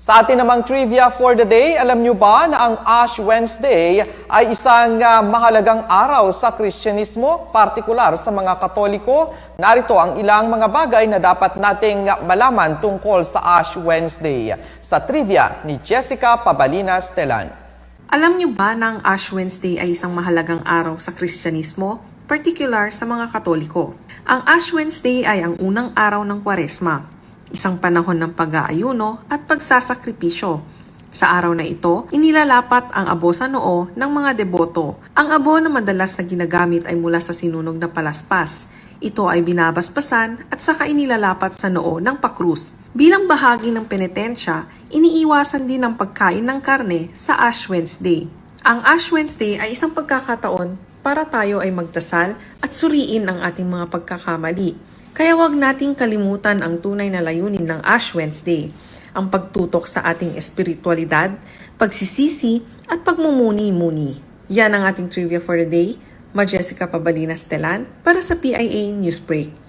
Sa atin namang trivia for the day, alam nyo ba na ang Ash Wednesday ay isang ah, mahalagang araw sa Kristyanismo, partikular sa mga Katoliko? Narito ang ilang mga bagay na dapat nating malaman tungkol sa Ash Wednesday. Sa trivia ni Jessica Pabalinas Telan. Alam niyo ba na ang Ash Wednesday ay isang mahalagang araw sa Kristyanismo, particular sa mga Katoliko? Ang Ash Wednesday ay ang unang araw ng Kwaresma, isang panahon ng pag-aayuno at pagsasakripisyo. Sa araw na ito, inilalapat ang abo sa noo ng mga deboto. Ang abo na madalas na ginagamit ay mula sa sinunog na palaspas. Ito ay binabasbasan at saka inilalapat sa noo ng pakrus. Bilang bahagi ng penitensya, iniiwasan din ang pagkain ng karne sa Ash Wednesday. Ang Ash Wednesday ay isang pagkakataon para tayo ay magdasal at suriin ang ating mga pagkakamali. Kaya wag nating kalimutan ang tunay na layunin ng Ash Wednesday, ang pagtutok sa ating espiritualidad, pagsisisi at pagmumuni-muni. Yan ang ating trivia for the day. Ma Jessica Pabalinas Telan para sa PIA Newsbreak.